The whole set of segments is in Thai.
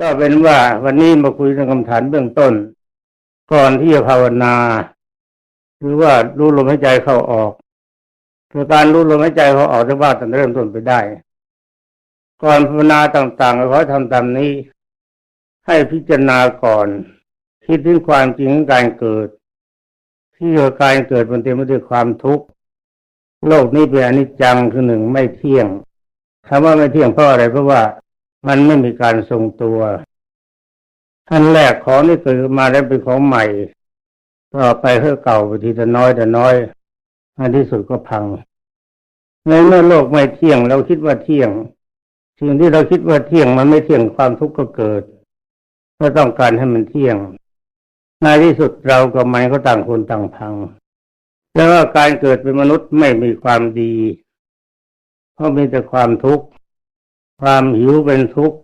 ก็เป็นว่าวันนี้มาคุยเรื่องคำถามเบื้องต้น ก่อนที่จะภาวนาหรือว่ารู้ลมหายใจเข้าออกคือการรู้ลมหายใจเข้าออกจะว่าตั้งเริ่มต้นไปได้ ก่อนภาวนาต่างๆก็ขอทำตามนี้ ให้พิจารณาก่อน คิดถึงความจริงของการเกิด ที่การเกิดมันเต็มไปด้วยความทุกข์โลกนี้เป็นอนิจจังคือหนึ่งไม่เที่ยงคำว่าไม่เที่ยงเพราะอะไรเพราะว่า มันไม่มีการทรงตัวอันแรกของนี่เกิดมาแล้วเป็นของใหม่ ต่อไปเพื่อเก่าไปทีละน้อยแต่น้อยอันที่สุดก็พังในเมื่อโลกไม่เที่ยง เราคิดว่าเที่ยงสิ่งที่เราคิดว่าเที่ยงมันไม่เที่ยงความทุกข์ก็เกิดก็ต้องการให้มันเที่ยงในที่สุดเรากับมันก็ต่างคนต่างพังแล้วว่าการเกิดเป็นมนุษย์ไม่มีความดีเพราะมีแต่ความทุกข์ ความหิวเป็นทุกข์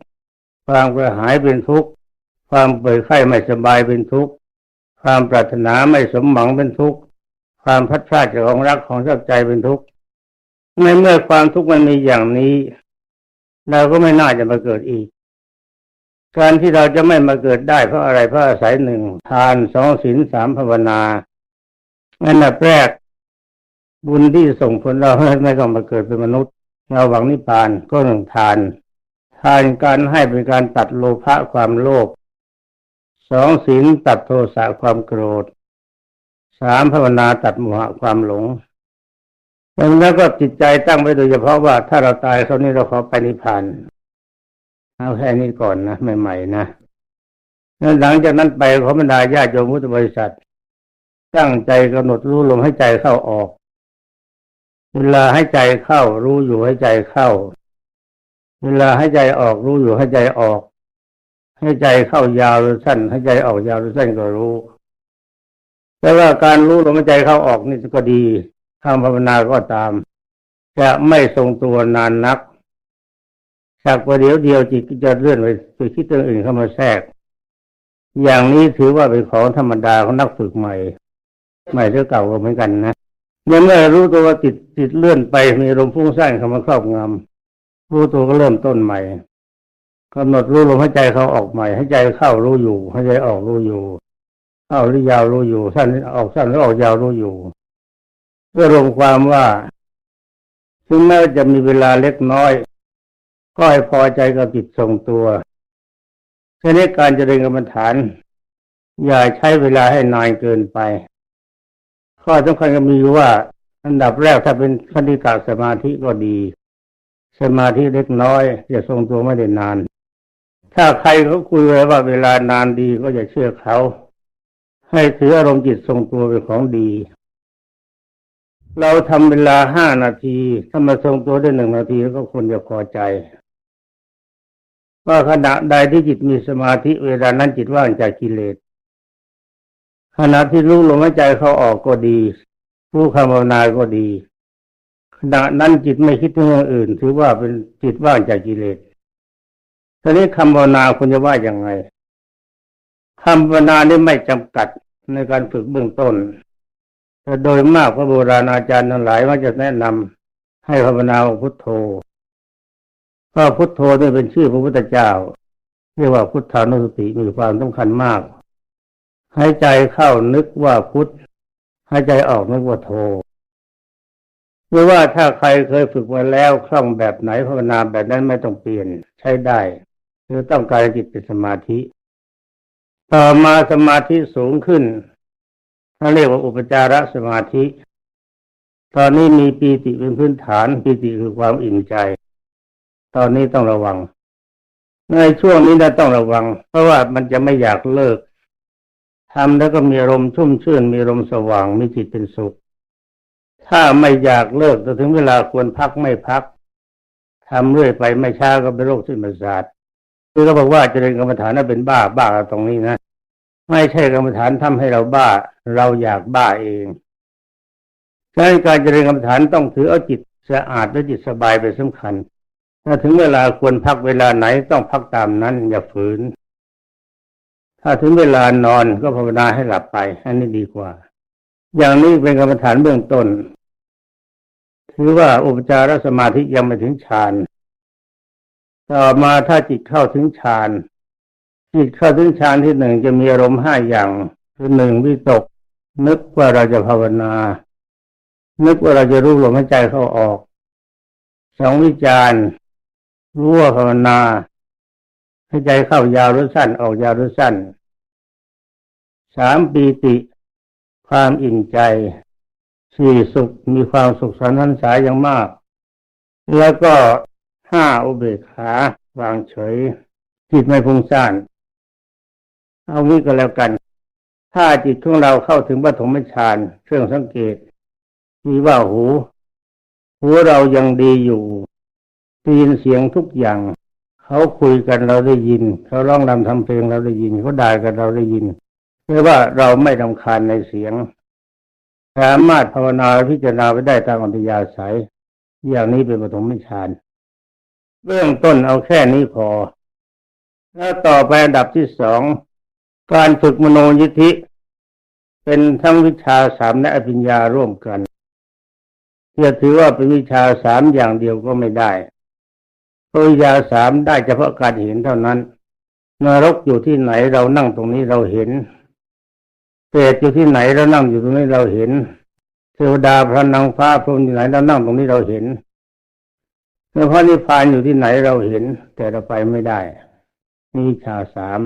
ความกระหายเป็นทุกข์ ความเปื่อยไข้ไม่สบายเป็นทุกข์ ความปรารถนาไม่สมหวังเป็นทุกข์ ความพัดพลาดจากของรักของชอบใจเป็นทุกข์ ในเมื่อความทุกข์มันมีอย่างนี้ เราก็ไม่น่าจะมาเกิดอีก การที่เราจะไม่มาเกิดได้เพราะอะไรเพราะอาศัยหนึ่งทานสองศีลสามภาวนาอันดับแรกบุญที่ส่งผลเราให้ไม่ต้องมาเกิดเป็นมนุษย์ เราหวังนิพพานก็หนึ่งทาน ทานการให้เป็นการตัดโลภะความโลภสองศีลตัดโทสะความโกรธสามภาวนาตัดโมหะความหลงแล้วก็จิตใจตั้งไว้โดยเฉพาะว่าถ้าเราตายเขานี้เราขอไปนิพพานเอาแค่นี้ก่อนนะใหม่ๆนะแล้วหลังจากนั้นไปขอบรรดาญาติโยมพุทธบริษัท ตั้งใจกำหนดรู้ลมให้ใจเข้าออก เวลาให้ใจเข้า รู้อยู่ให้ใจเข้า เวลาให้ใจออกรู้อยู่ให้ใจออก ให้ใจเข้ายาวหรือสั้น ให้ใจออกยาวหรือสั้นก็รู้ แต่ว่าการรู้ลมหายใจเข้าออกนี่ก็ดีคำภาวนาก็ตาม จะไม่ทรงตัวนานนักจากประเดี๋ยวเดียวจิตก็จะเลื่อนไปไปคิดเรื่องอื่นเข้ามาแทรก อย่างนี้ถือว่าเป็นของธรรมดาของนักฝึกใหม่ ใหม่หรือเก่าก็เหมือนกันนะ เมื่อเรู้ตัวว่าติดติดเลื่อนไปมีลมพุ่งสร้างเข้ามาครอบงำรู้ตัวก็เริ่มต้นใหม่กำหนดรู้ลมหายใจเขาออกใหม่ให้ใจเข้ารู้อยู่ให้ใจออกรู้อยู่เข้าหรือยาวรู้อยู่สั้นออกสั้นหรือออกยาวรู้อยู่เพื่อรวมความว่าถึงแม้จะมีเวลาเล็กน้อย ก็ให้พอใจกับจิตทรงตัวฉะนี้การเจริญกรรมฐาน อย่าใช้เวลาให้นานเกินไป ข้อสำคัญก็มีว่า อันดับแรกถ้าเป็นคณิกาสมาธิก็ดี สมาธิเล็กน้อยจะทรงตัวไม่ได้นาน ถ้าใครเขาคุยไว้ว่าเวลานานดีก็จะเชื่อเขา ให้ถืออารมณ์จิตทรงตัวเป็นของดี เราทำเวลาห้านาที ถ้ามาทรงตัวได้หนึ่งนาทีก็ควรจะพอใจว่าขณะใดที่จิตมีสมาธิเวลานั้นจิตว่างจากกิเลส ขณะที่รู้ลมหายใจเขาออกก็ดีรู้คำภาวนาก็ดีขณะนั้นจิตไม่คิดถึงเรื่องอื่น ถือว่าเป็นจิตว่างจากกิเลสทีนี้คำภาวนาคุณจะว่าอย่างไงคำภาวนานี่ไม่จำกัดในการฝึกเบื้องต้นแต่โดยมากพระโบราณอาจารย์ทั้งหลายว่าจะแนะนำให้ภาวนาพุทโธพระพุทโธนี่เป็นชื่อพระพุทธเจ้าเรียกว่าพุทธานุสติมีความสำคัญมาก หายใจเข้านึกว่าพุทธหายใจออกนึกว่าโธหรือว่าถ้าใครเคยฝึกมาแล้วคล่องแบบไหนภาวนาแบบนั้นไม่ต้องเปลี่ยนใช้ได้คือต้องการจิตเป็นสมาธิ ต่อมาสมาธิสูงขึ้นเขาเรียกว่าอุปจารสมาธิ ตอนนี้มีปีติเป็นพื้นฐานปีติคือความอิ่มใจ ตอนนี้ต้องระวัง ในช่วงนี้เราต้องระวัง เพราะว่ามันจะไม่อยากเลิก ทำแล้วก็มีลมชุ่มชื่น มีลมสว่างมีจิตเป็นสุข ถ้าไม่อยากเลิกถึงเวลาควรพักไม่พักทำเรื่อยไปไม่ช้าก็เป็นโรคสิ้นประสาทคือเขาบอกว่าเจะเป็นกรรมฐานนั้นเป็นบ้าบ้าตรงนี้นะไม่ใช่กรรมฐานทำให้เราบ้า เราอยากบ้าเองดังนั้นการเจริญกรรมฐานต้องถือเอาจิตสะอาดและจิตสบายเป็นสำคัญถ้าถึงเวลาควรพักเวลาไหนต้องพักตามนั้นอย่าฝืน ถ้าถึงเวลานอนก็ภาวนาให้หลับไป อันนี้ดีกว่า อย่างนี้เป็นกรรมฐานเบื้องต้น ถือว่าอุปจารสมาธิยังไม่ถึงฌานต่อมาถ้าจิตเข้าถึงฌานจิตเข้าถึงฌานที่หนึ่งจะมีอารมณ์ห้าอย่างคือหนึ่งวิตก นึกว่าเราจะภาวนา นึกว่าเราจะรู้ลมหายใจเข้าออกสองวิจารรู้ว่าภาวนาให้ใจเข้ายาวหรือสั้นออกยาวหรือสั้น สามปีติ ความอิ่มใจสี่สุขมีความสุขสันต์สายอย่างมาก แล้วก็ห้าอุเบกขาวางเฉยจิตไม่พุ่งซ่านเอางี้ก็แล้วกัน ถ้าจิตของเราเข้าถึงปฐมฌานเครื่องสังเกต มีว่าหู หูเรายังดีอยู่ได้ยินเสียงทุกอย่าง เขาคุยกันเราได้ยิน เขาร้องรำทำเพลงเราได้ยิน เขาด่ากันเราได้ยิน เรียกว่าเราไม่รำคาญในเสียง สามารถภาวนาพิจารณาไปได้ตามอัธยาศัย อย่างนี้เป็นปฐมฌานเบื้องต้นเอาแค่นี้พอ แล้วต่อไปอันดับที่สองการฝึกมโนยิทธิ เป็นทั้งวิชาสามและอภิญญาร่วมกันจะถือว่าเป็นวิชาสามอย่างเดียวก็ไม่ได้เพราะวิชาสามได้เฉพาะการเห็นเท่านั้นนรกอยู่ที่ไหนเรานั่งตรงนี้เราเห็น รตอยู่ที่ไหนเรานั่งอยู่ตรงนี้เราเห็น เทวดาพระนางฟ้าพรหมอยู่ไหนเรานั่งตรงนี้เราเห็นเมื่อพระนิพพานอยู่ที่ไหนเราเห็น แต่เราไปไม่ได้ นี่ชาสาม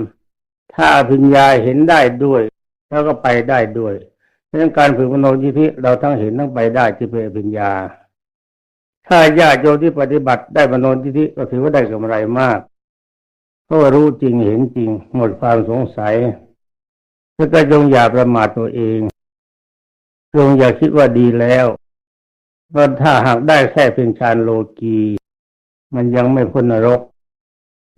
ถ้าอภิญญาเห็นได้ด้วย แล้วก็ไปได้ด้วยดังนั้นการฝึกมโนยิธิเราทั้งเห็นทั้งไปได้ที่เป็นอภิญญา ถ้าญาติโยมที่ปฏิบัติได้มโนยิธิก็ถือว่าได้กำไรมากเพราะว่ารู้จริงเห็นจริง หมดความสงสัย แล้วก็จงอย่าประมาทตัวเองจงอย่าคิดว่าดีแล้วเพราถ้าหากได้แค่เพียงฌานโลกี มันยังไม่พ้นนรก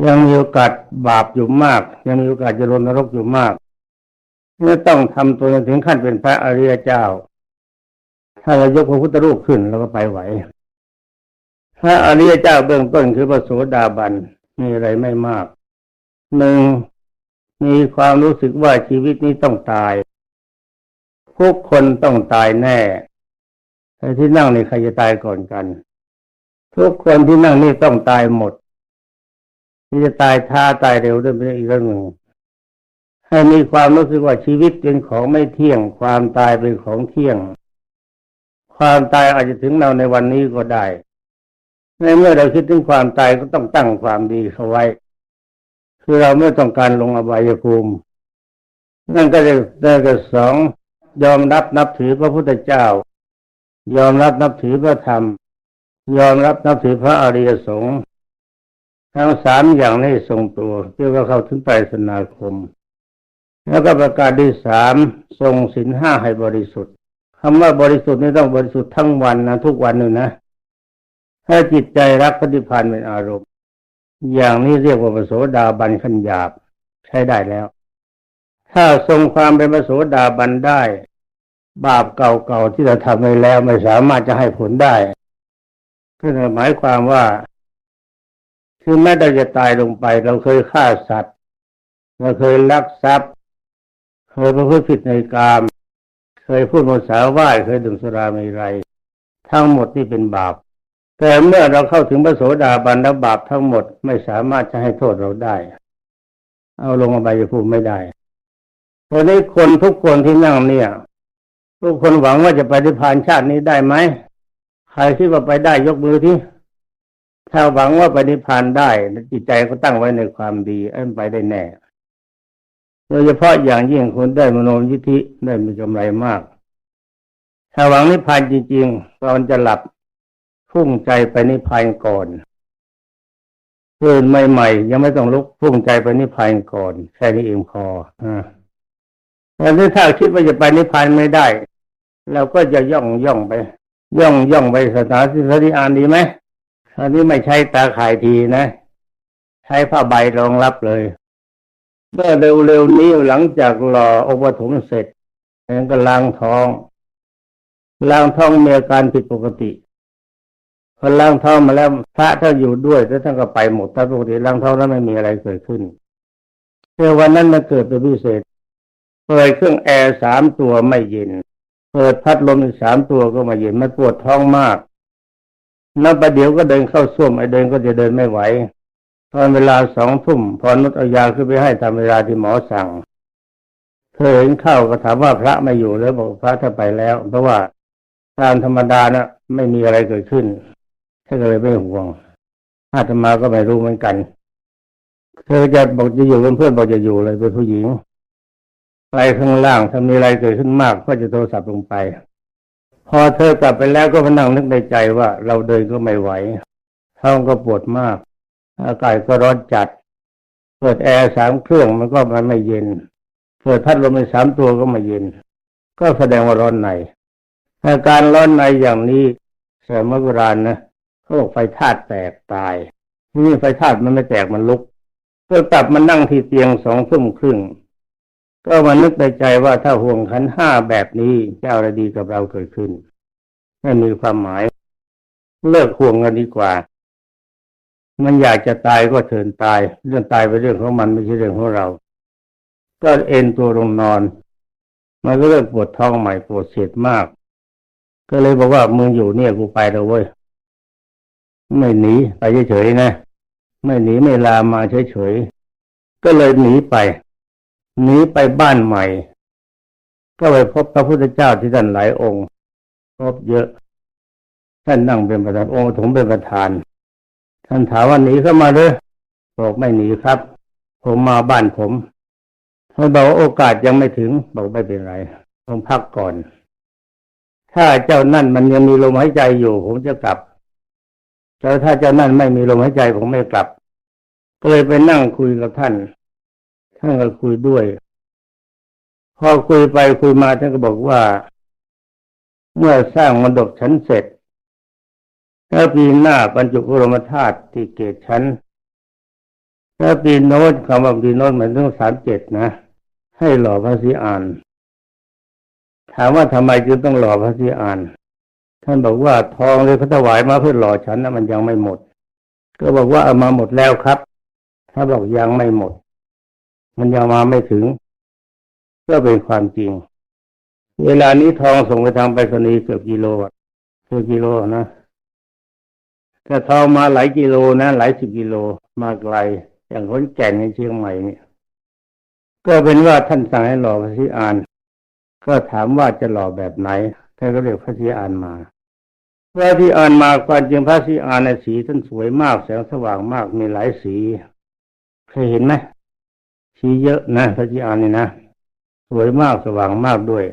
ยังมีโอกาสบาปอยู่มาก ยังมีโอกาสจะลงนรกอยู่มากเมื่ต้องทำตัวถึงขั้นเป็นพระอริยเจ้า ถ้าเรายกพระพุทธรูปขึ้นเราก็ไปไหว พระอริยเจ้าเบื้องต้นคือพระโสดาบันมีอะไรไม่มากหนึ่ง มีความรู้สึกว่าชีวิตนี้ต้องตาย ทุกคนต้องตายแน่ใครที่นั่งนี่ใครจะตายก่อนกัน ทุกคนที่นั่งนี่ต้องตายหมดที่จะตายท่าตายเร็วด้วยเป็นอีกเรื่องหนึ่งให้มีความรู้สึกว่าชีวิตเป็นของไม่เที่ยง ความตายเป็นของเที่ยง ความตายอาจจะถึงเราในวันนี้ก็ได้ในเมื่อเราคิดถึงความตายก็ต้องตั้งความดีเข้าไว้ คือเราไม่ต้องการลงอบายภูมิ นั่นก็จะได้ก็สองยอมรับนับถือพระพุทธเจ้า ยอมรับนับถือพระธรรม ยอมรับนับถือพระอริยสงฆ์ทั้งสามอย่างนี้ทรงตัวเพื่อเข้าถึงไปสนาคม แล้วก็ประกาศที่สามทรงสินห้าให้บริสุทธิ์คำว่าบริสุทธิ์นี่ต้องบริสุทธิ์ทั้งวันนะทุกวันหนึ่งนะถ้าจิตใจรักปฏิพันธ์เป็นอารมณ์ อย่างนี้เรียกว่าปโสดาบันขันหยาบใช้ได้แล้ว ถ้าทรงความเป็นปโสดาบันได้ บาปเก่าๆที่เราทำไปแล้วไม่สามารถจะให้ผลได้ก็หมายความว่าคือแม้เราจะตายลงไป เราเคยฆ่าสัตว์ เราเคยลักทรัพย์ เคยประพฤติผิดในกาม เคยพูดภาษาว่าเคยดื่มสุราเมรัยทั้งหมดนี่เป็นบาป แต่เมื่อเราเข้าถึงพระโสดาบันแล้วบาปทั้งหมดไม่สามารถจะให้โทษเราได้ เอาลงอบายภูมิไม่ได้ตอนนี้คนทุกคนที่นั่งเนี่ย ทุกคนหวังว่าจะไปนิพพานชาตินี้ได้ไหมใครคิดว่าไปได้ยกมือที่ถ้าหวังว่าไปนิพพานได้จิตใจก็ตั้งไว้ในความดีอันไปได้แน่โดยเฉพาะอย่างยิ่งคนได้มโนยิทธิได้มีกำไรมาก ถ้าหวังนิพพานจริงๆตอนจะหลับ พุ่งใจไปนิพพานก่อนตื่นใหม่ๆยังไม่ต้องลุกพุ่งใจไปนิพพานก่อนแค่นี้เองพออ่าแต่ถ้าคิดว่าจะไปนิพพานไม่ได้เราก็จะย่องย่องไป ย่องย่องไปสถานที่สถานดีไหมอันนี้ไม่ใช้ตาข่ายทีนะ ใช้ผ้าใบรองรับเลยเมื่อเร็วๆนี้หลังจากหล่ออุปถุมเสร็จแล้วก็ล้างท้องล้างท้องมีอาการผิดปกติ พอล้างท้องมาแล้วพระถ้าอยู่ด้วยแล้วท่านก็ไปหมดถ้าปกติล้างท้องแล้วไม่มีอะไรเกิดขึ้นแต่วันนั้นมันเกิดเป็นพิเศษ เปิดเครื่องแอร์สามตัวไม่เย็น เปิดพัดลมอีกสามตัวก็ไม่เย็น มันปวดท้องมากแล้วประเดี๋ยวก็เดินเข้าส้วมไอเดินก็จะเดินไม่ไหว ตอนเวลาสองทุ่มพอนุชเอายาขึ้นไปให้ตามเวลาที่หมอสั่ง เธอเห็นเข้าก็ถามว่าพระไม่อยู่แล้วบอกพระท่าไปแล้ว เพราะว่าตามธรรมดานะไม่มีอะไรเกิดขึ้น ท่านก็เลยไม่ห่วงอาตมาก็ไม่รู้เหมือนกัน เธอจะบอกจะอยู่เป็นเพื่อนบอกจะอยู่เลยเป็นผู้หญิงไปข้างล่างถ้ามีอะไรเกิดขึ้นมากก็จะโทรศัพท์ลงไป พอเธอกลับไปแล้วก็มานั่งนึกในใจว่าเราเดินก็ไม่ไหวท้องก็ปวดมาก อากาศก็ร้อนจัด เปิดแอร์สามเครื่องมันก็มันไม่เย็น เปิดพัดลมไปสามตัวก็ไม่เย็น ก็แสดงว่าร้อนในอาการร้อนในอย่างนี้สมัยโบราณนะ เขาบอกไฟธาตุแตกตายนี่ไฟธาตุมันไม่แตกมันลุกก็กลับมานั่งที่เตียงสองทุ่มครึ่ง ก็มานึกในใจว่าถ้าห่วงขันห้าแบบนี้จะอาอะไรดีกับเราเกิดขึ้นไม่มีความหมาย เลิกห่วงกันดีกว่า มันอยากจะตายก็เชิญตาย เรื่องตายเป็นเรื่องของมันไม่ใช่เรื่องของเรา ก็เอนตัวลงนอน มันก็เริ่มปวดท้องใหม่ปวดเสียดมาก ก็เลยบอกว่ามึงอยู่เนี่ยกูไปแล้วเว้ย ไม่หนีไปเฉยๆนะ ไม่หนีไม่ลามาเฉยๆ ก็เลยหนีไป หนีไปบ้านใหม่ ก็ไปพบพระพุทธเจ้าที่ท่านหลายองค์พบเยอะ ท่านนั่งเป็นประธานองค์ถงเป็นประธาน ท่านถามว่าหนีเข้ามาเลยบอกไม่หนีครับ ผมมาบ้านผมท่านบอกว่าโอกาสยังไม่ถึง บอกไม่เป็นไรผมพักก่อน ถ้าเจ้านั่นมันยังมีลมหายใจอยู่ ผมจะกลับ แต่ถ้าเจ้านั่นไม่มีลมหายใจผมไม่กลับ ก็เลยไปนั่งคุยกับท่าน ท่านก็คุยด้วย พอคุยไปคุยมาท่านก็บอกว่า เมื่อสร้างมรดกชั้นเสร็จแล้วปีหน้าบรรจุพระบรมธาตุที่เกตชั้นแล้วปีโน้นคำว่าปีโน้นหมายถึงสามเจ็ดนะ ให้หล่อพระศรีอาน ถามว่าทำไมจึงต้องหล่อพระศรีอาน ท่านบอกว่าทองเลยพระถวายมาเพื่อหล่อฉันนะมันยังไม่หมด ก็บอกว่าเอามาหมดแล้วครับ ถ้าบอกยังไม่หมด มันยังมาไม่ถึง ก็เป็นความจริง เวลานี้ทองส่งไปทางไปรษณีย์เกือบกิโลอะเกือบกิโลนะถ้าทองมาหลายกิโลนะหลายสิบกิโลมาไกล อย่างคนแก่นในเชียงใหม่เนี่ย ก็เป็นว่าท่านสั่งให้หล่อพระศรีอาน ก็ถามว่าจะหล่อแบบไหนท่านก็เรียกพระศรีอานมา พระที่อ่านมาก่อนจริงพระศรีอานในสีท่านสวยมากแสงสว่างมากมีหลายสีเคยเห็นไหมสีเยอะนะพระศรีอานนี่นะสวยมากสว่างมากด้วย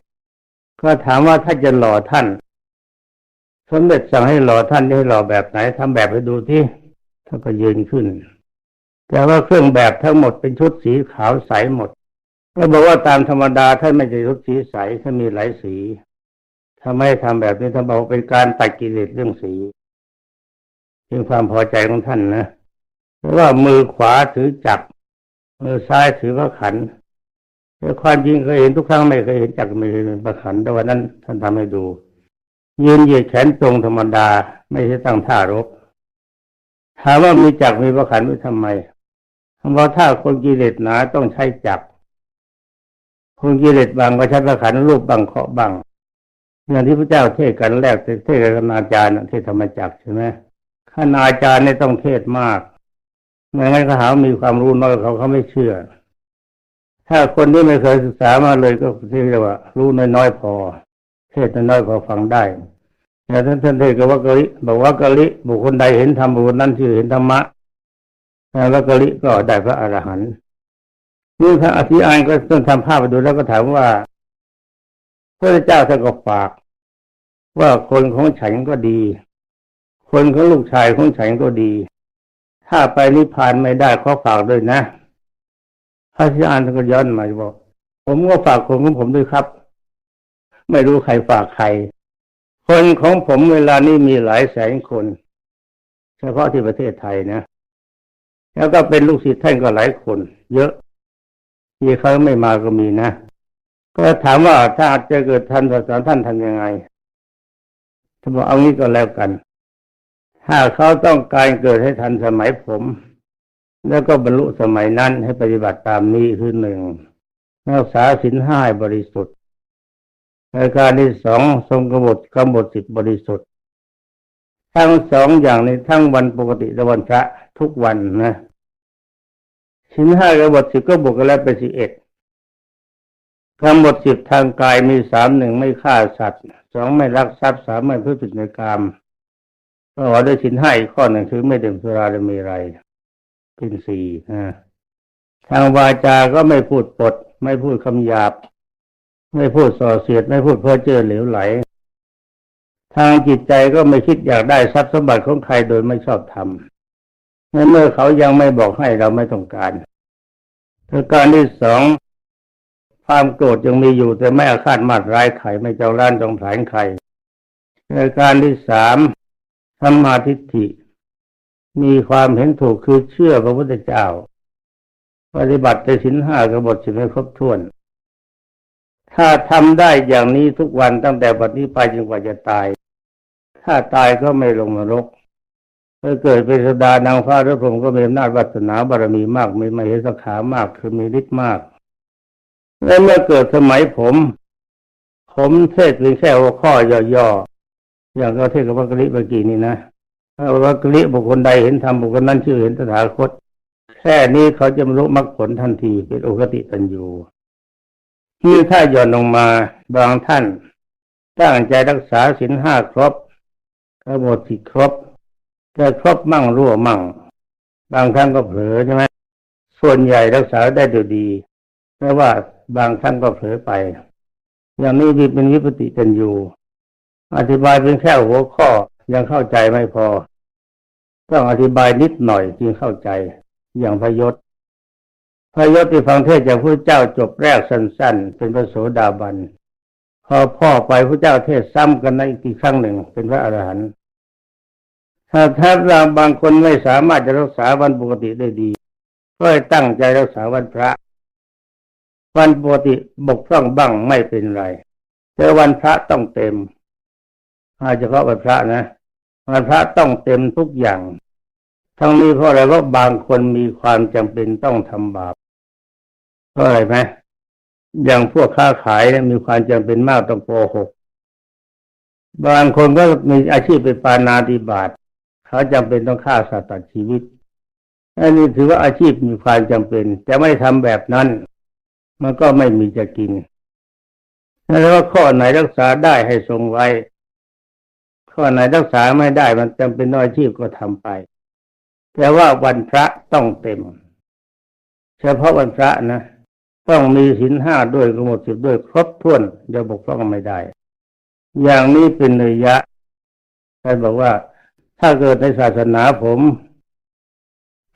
ก็ถามว่าถ้าจะหล่อท่าน สมเด็จสั่งให้หล่อท่านให้หล่อแบบไหนทำแบบให้ดูที่ท่านก็ยืนขึ้น แต่ว่าเครื่องแบบทั้งหมดเป็นชุดสีขาวใสหมดก็บอกว่าตามธรรมดาท่านไม่ใช่ชุดสีใสท่านมีหลายสี ทำไมทำแบบนี้ท่านบอกเป็นการตัดกิเลสเรื่องสีเป็นความพอใจของท่านนะเพราะว่ามือขวาถือจักรมือซ้ายถือพระขันแต่ความจริงเคยเห็นทุกครั้งไม่เคยเห็นจักรมือพระขันแต่วันนั้น ท่านทำให้ดูยืนเหยียดแขนตรงธรรมดา ไม่ใช่ตั้งท่ารบถามว่ามีจักรมีพระขันไว้ทำไมเพราะถ้าคนกิเลสหนาต้องใช้จักรคนกิเลสบางก็ใช้พระขันรูปบางเคาะบาง อย่างที่พระเจ้าเทศกันแรกเทศกันอาจารย์เทศธรรมจักใช่ไหมข้าอาจารย์เนี่ยต้องเทศมากไม่งั้นเขาหามีความรู้น้อยเขาเขาไม่เชื่อ ถ้าคนที่ไม่เคยศึกษามาเลยก็เรียกว่า รู้น้อยๆพอ เทศน้อยๆพอฟังได้แต่ท่านท่านเทศก็ว่ากะลิบอกว่ากะลิบุคคลใดเห็นธรรมบุคคลนั้นชื่อเห็นธรรมะแล้วกะลิก็ได้พระอรหันต์นี่พระอธิอานก็ต้องทำภาพไปดูแล้วก็ถามว่าพระเจ้าท่านก็ฝาก ว่าคนของฉันก็ดี คนของลูกชายของฉันก็ดี ถ้าไปนิพพานไม่ได้ขอฝากด้วยนะพระที่อ่านท่านก็ย้อนมาบอก ผมก็ฝากคนของผมด้วยครับ ไม่รู้ใครฝากใคร คนของผมเวลานี้มีหลายแสนคน เฉพาะที่ประเทศไทยนะ แล้วก็เป็นลูกศิษย์ท่านก็หลายคน เยอะที่เขาไม่มาก็มีนะ ก็ถามว่าถ้าจะเกิดทันสอนท่านทำยังไง ท่านบอกเอางี้ก็แล้วกัน ถ้าเขาต้องการเกิดให้ทันสมัยผม แล้วก็บรรลุสมัยนั้นให้ปฏิบัติตามนี้คือหนึ่งรักษาสินห้าบริสุทธิ์ในการที่สองทรงกบฏกำหนดสิทธิบริสุทธิ์ ทั้งสองอย่างในทั้งวันปกติและวันพระทุกวันนะสินห้ากบบทสิบก็บวกกันแล้วเป็นสิบเอ็ด กำหนดสิบทางกายมีสามหนึ่งไม่ฆ่าสัตว์สองไม่ลักทรัพย์สามไม่พูดผิดในกรรมก็ว่าด้สินห้ข้อหนึ่งคือไม่ดื่มสุราและมีไรเป็นสี่นะทางวาจาก็ไม่พูดปด ไม่พูดคำหยาบ ไม่พูดส่อเสียด ไม่พูดเพ้อเจ้อเหลวไหล ทางจิตใจก็ไม่คิดอยากได้ทรัพย์สมบัติของใครโดยไม่ชอบธรรมในเมื่อเขายังไม่บอกให้เราไม่ต้องการประการที่สอง ความโกรธยังมีอยู่แต่ไม่อาฆาตมาดร้ายใครไม่เจ้าล้านจองผลานใครประการที่สามธรรมาทิฏฐิ มีความเห็นถูกคือเชื่อพระพุทธเจ้า ปฏิบัติในสินห้ากบฏสินให้ครบถ้วน ถ้าทำได้อย่างนี้ทุกวันตั้งแต่บัดนี้ไปจนกว่าจะตาย ถ้าตายก็ไม่ลงนรกเมื่อเกิดเป็นสดานางฟ้าหรือพรหมก็มีอำนาจวัฒนาบารมีมาก มีมเหสขามากคือมีฤทธิ์มาก และเมื่อเกิดสมัยผม ผมเทศเพียงแค่หัวข้อย่อๆอย่างก็เทศกับวักกะลิเมื่อกี้นี่นะถ้าวักกะลิบุคคลใดเห็นธรรมบุคคลนั้นชื่อเห็นตถาคต แค่นี้เขาจะบรรลุมรรคผลทันทีเป็นโอกติตันยูที่ถ้าย่อนลงมาบางท่านตั้งใจรักษาศีลห้าครบกระบฏสิครบแต่ครบมั่งรั่วมั่ง บางครั้งก็เผลอใช่ไหมส่วนใหญ่รักษาได้ดีดี แม้ว่าบางครั้งก็เผลอไป อย่างนี้ที่เป็นวิปติกันอยู่ อธิบายเป็นแค่หัวข้อยังเข้าใจไม่พอ ต้องอธิบายนิดหน่อยจึงเข้าใจ อย่างพยศพยศที่ฟังเทศจากพระเจ้าจบแรกสั้น ๆ เป็นพระโสดาบันพอพ่อไปพระเจ้าเทศซ้ำกันในอีกครั้งหนึ่งเป็นพระอรหันต์ถ้าถ้าเราบางคนไม่สามารถจะรักษาวันปกติได้ดี ก็ตั้งใจรักษาวันพระ วันปกติบกพร่องบ้างไม่เป็นไร แต่วันพระต้องเต็มอาเฉพาะวันพระนะวันพระต้องเต็มทุกอย่าง ทั้งนี้เพราะอะไรเพราะบางคนมีความจำเป็นต้องทำบาปเพราะอะไรไหมอย่างพวกค้าขายเนี่ยมีความจำเป็นมากต้องโกหกบางคนก็มีอาชีพเป็นปานาติบาตเขาจำเป็นต้องฆ่าสัตว์ตัดชีวิตอันนี้ถือว่าอาชีพมีความจำเป็น จะไม่ทำแบบนั้น มันก็ไม่มีจะกินแล้วก็ข้อไหนรักษาได้ให้ทรงไว้ ข้อไหนรักษาไม่ได้มันจำเป็นต้องอาชีพก็ทำไป แต่ว่าวันพระต้องเต็ม เฉพาะวันพระนะต้องมีศีลห้าด้วยกำหนดสิบด้วยครบถ้วนจะบกพร่องไม่ได้ อย่างนี้เป็นเนยยะใครบอกว่าถ้าเกิดในศาสนาผม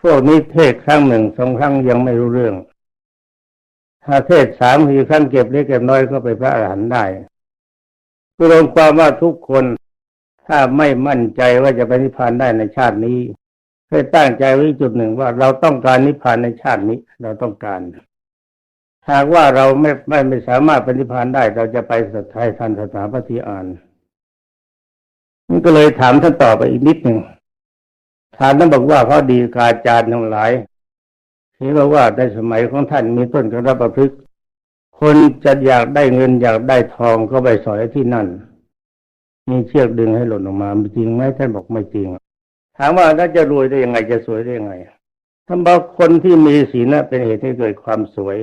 พวกนี้เทศครั้งหนึ่งสองครั้งยังไม่รู้เรื่อง ถ้าเทศสามสี่ครั้งเก็บเล็กเก็บน้อยก็ไปพระอรหันต์ได้คือรวมความว่าทุกคนถ้าไม่มั่นใจว่าจะไปนิพพานได้ในชาตินี้เคยตั้งใจไว้จุดหนึ่งว่าเราต้องการนิพพานในชาตินี้เราต้องการ หากว่าเราไม่ไม่ไม่สามารถปฏิพานได้ เราจะไปสุดท้ายทันสถาปฏิอานนี่ก็เลยถามท่านต่อไปอีกนิดหนึ่งถามท่านบอกว่าเขาดีกาจารย์ทั้งหลาย ห็นบอกว่าในสมัยของท่านมีต้นกระประพฤกษ์คนจะอยากได้เงินอยากได้ทองก็ไปสอยที่นั่น มีเชือกดึงให้หล่นออกมาจริงไหมท่านบอกไม่จริง ถามว่าถ้าจะรวยได้ยังไงจะสวยได้ยังไงท่านบอกคนที่มีศีลเป็นเหตุให้เกิดความสวย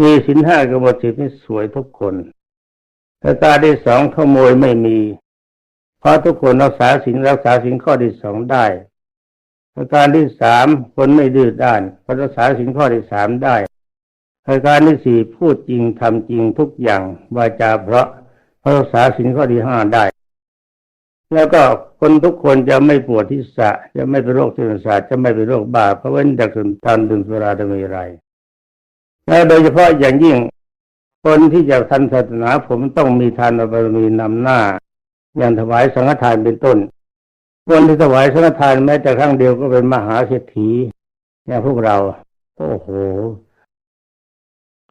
มีศีลห้ากบฏสิบนี่สวยทุกคนแต่ตาที่สองขโมยไม่มี เพราะทุกคนรักษาศีลรักษาศีลข้อที่สองได้ ประการที่สามคนไม่ดื้อด้านพราะรักษาศีลข้อที่สามได้ประการที่สี่พูดจริงทำจริงทุกอย่างวาจาเพราะพราะรักษาศีลข้อที่ห้าได้ แล้วก็คนทุกคนจะไม่ปวดที่สะจะไม่เป็นโรคที่ประสาทจะไม่เป็นโรคบ้าเพราะเว้นจากทานดื่มสุราดมีไรและโดยเฉพาะอย่างยิ่งคนที่จะทันศาสนาผมต้องมีทานบารมีนำหน้า อย่างถวายสังฆทานเป็นต้น คนที่ถวายสังฆทานแม้แต่ครั้งเดียวก็เป็นมหาเศรษฐีอย่างพวกเรา โอ้โห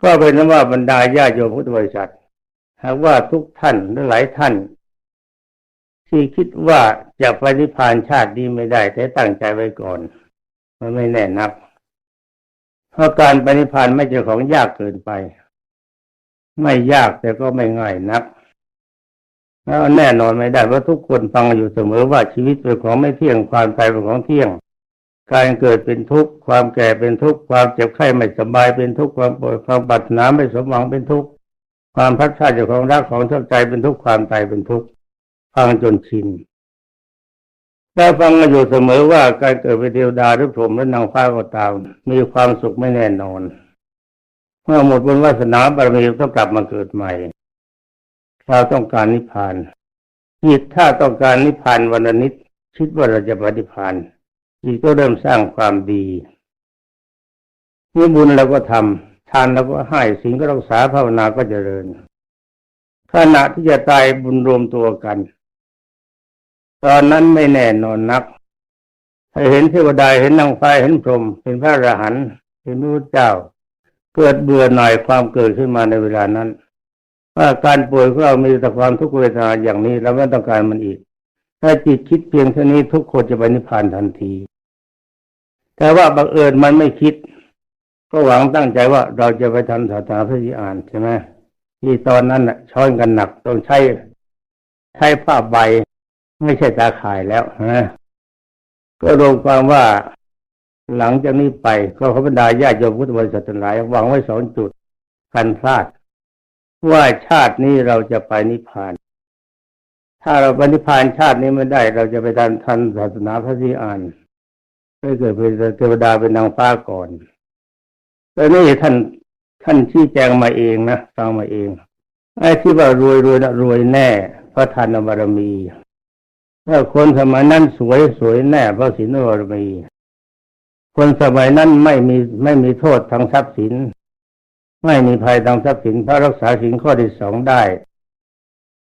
ก็เป็นนว่าบรรดาญาโยมพุทธบริษัทหากว่าทุกท่านและหลายท่าน ที่คิดว่าจะปนิพพานชาตินี้ไม่ได้ แต่ตั้งใจไว้ก่อน มันไม่แน่นัก เพราะการปฏิพานไม่ใช่ของยากเกินไป ไม่ยากแต่ก็ไม่ง่ายนัก แล้วแน่นอนไม่ได้เพราะทุกคนฟังอยู่เสมอว่าชีวิตเป็นของไม่เที่ยงความตายเป็นของเที่ยง การเกิดเป็นทุกข์ความแก่เป็นทุกข์ความเจ็บไข้ไม่สบายเป็นทุกข์ความป่วยความปรารถนาไม่สมหวังเป็นทุกข์ความพัดพลาดจากของรักของชอบใจเป็นทุกข์ความตายเป็นทุกข์ฟังจนชินได้ฟังมาอยู่เสมอว่าการเกิดเป็นเทวดาหรือพรหมหรือนางฟ้าก็ตามมีความสุขไม่แน่นอน เมื่อหมดบุญวาสนาบารมีต้องกลับมาเกิดใหม่ เราต้องการนิพพานจิตถ้าต้องการนิพพานวันนิดคิดว่าเราจะปฏิพานจิตก็เริ่มสร้างความดีนี่บุญเราก็ทำทานเราก็ให้สิ่งก็รักษาภาวนาก็เจริญ ขณะที่จะตายบุญรวมตัวกัน ตอนนั้นไม่แน่นอนนักให้เห็นเทวดาเห็นนางฟ้าเห็นพรหมเห็นพระอรหันต์เห็นพระเจ้า เกิดเบื่อหน่ายความเกิดขึ้นมาในเวลานั้น ว่าการป่วยของเรามีแต่ความทุกขเวทนาอย่างนี้เราไม่ต้องการมันอีก ถ้าจิตคิดเพียงเท่านี้ทุกคนจะไปนิพพานทันที แต่ว่าบังเอิญมันไม่คิด ก็หวังตั้งใจว่าเราจะไปทำศาสนาพระธิอ่านใช่ไหมที่ตอนนั้นน่ะช้อนกันหนักต้องใช้ใช้ผ้าใบ ไม่ใช่ตาข่ายแล้วนะก็รวมความว่าหลังจากนี้ไปก็ขอบรรดาญาติโยมพุทธบริษัททั้งหลายหวังไว้สองจุดกันพลาด ว่าชาตินี้เราจะไปนิพพาน ถ้าเราไปนิพพานชาตินี้ไม่ได้ เราจะไปทันทันศาสนาพระศรีอานไม่เกิดเป็นเทวดาเป็นนางฟ้าก่อนแต่นี่ท่านท่านชี้แจงมาเองนะฟังมาเองไอ้ที่ว่ารวยรวยนะรวยแน่เพราะทานบารมีถ้าคนสมัยนั้นสวยสวยแน่เพราะศีลบารมี คนสมัยนั้นไม่มีไม่มีโทษทางทรัพย์สิน ไม่มีภัยทางทรัพย์สินพระรักษาสินข้อที่สองได้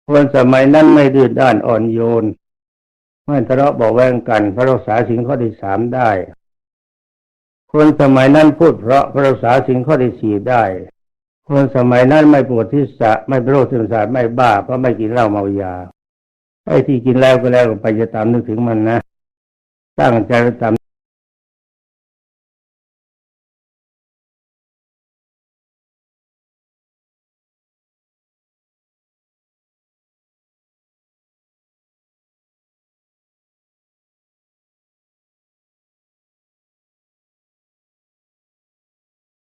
คนสมัยนั้นไม่ดื้อด้านอ่อนโยน ไม่ทะเลาะเบาะแวงกัน พระรักษาสินข้อที่สามได้คนสมัยนั้นพูดเพราะพระรักษาสินข้อที่สี่ได้คนสมัยนั้นไม่ปวดที่สะไม่โรคซึมเศร้าไม่บ้าเพราะไม่กินเหล้าเมายาไอ้ที่กินแล้วก็แล้วก็ไปจะตามนึกถึงมันนะตั้งใจตาม